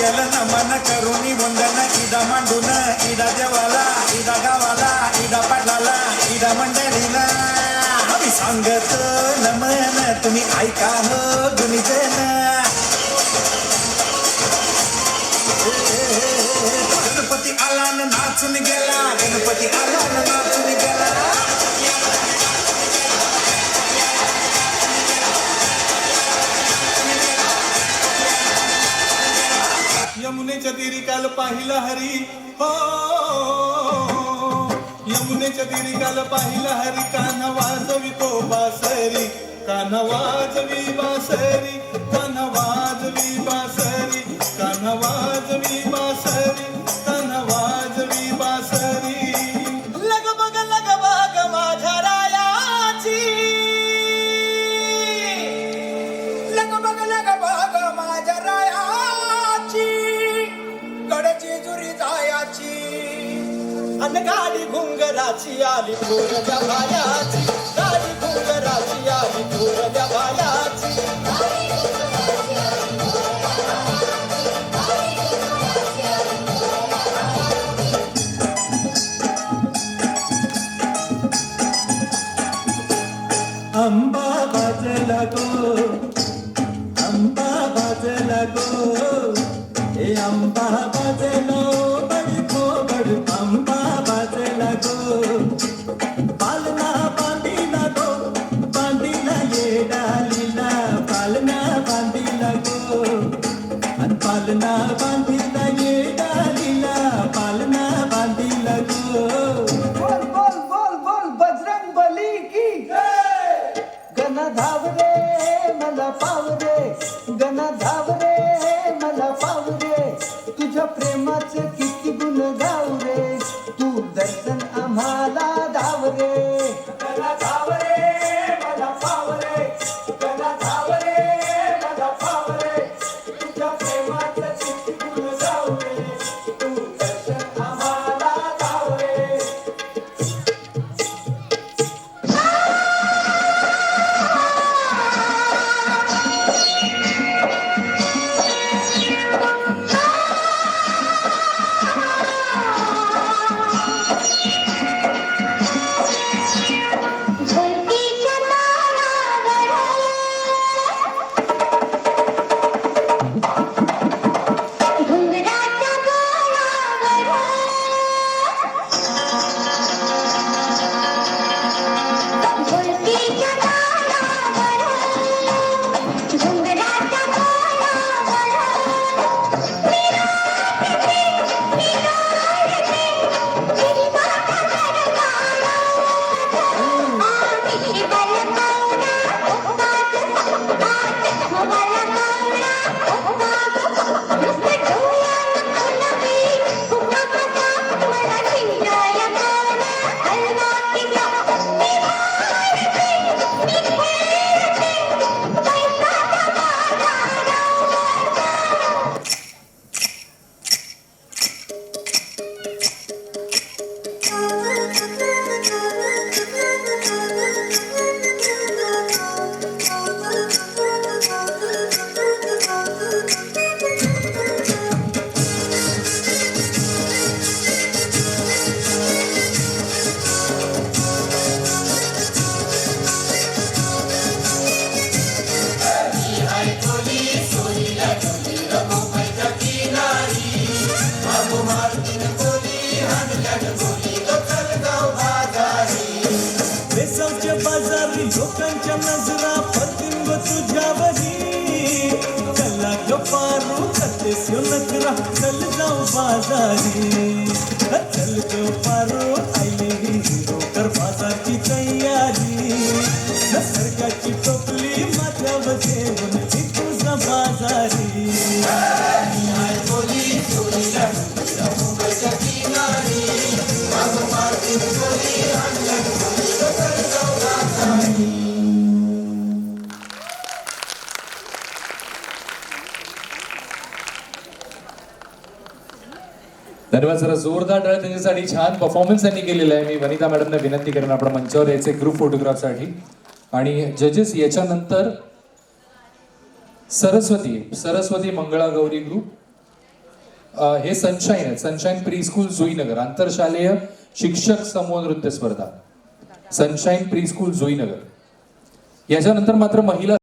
बाप्पा नमन करुणी वंदन इदा मांडून इदा देवाला इदा गावाला इदा पाटलाला इदा मंडळीला. आम्ही सांगत नमन तुम्ही ऐका हो गुणीजन यमुनेच्या पाहिला हरी. हो. यमुनेच्या तीरी काल पाहिलं हरी. कान वाजवी तो बासरी. कान वाजवी बासरी. अन गाडी घुंगराची आली थोरल्या भायाची गाडी घुंगराची आली थोरल्या भायाची अंबा बाजला गो अंबा बाजला गो हे अंबा बाजलो पालना बांधिला ये डालीला पालना बांधिला गो. बोल बोल बोल बोल बजरंग बली की. गण धाव रे मला पाव रे. गण धाव रे मला पाव रे. तुझ्या प्रेमाचे किती गुण गाव रे. तू दर्शन आम्हाला नजरा पतिंग तुझ्यावरी चला ग पारू करतेस यो चल जाऊ बाजारी। चल ग पारू आई धन्यवाद सर जोरदार डळ त्यांच्यासाठी. छान परफॉर्मन्स त्यांनी केलेला आहे. मी वनिता मॅडमना विनंती करेन आपण मंचावर यायचे ग्रुप फोटोग्राफसाठी आणि जजेस याच्यानंतर सरस्वती सरस्वती मंगळागौरी ग्रुप हे सनशाईन आहे सनशाईन प्री स्कूल जुईनगर आंतरशालेय शिक्षक समूह नृत्य स्पर्धा. Sunshine pre school Juinagar. याच्यानंतर मात्र महिला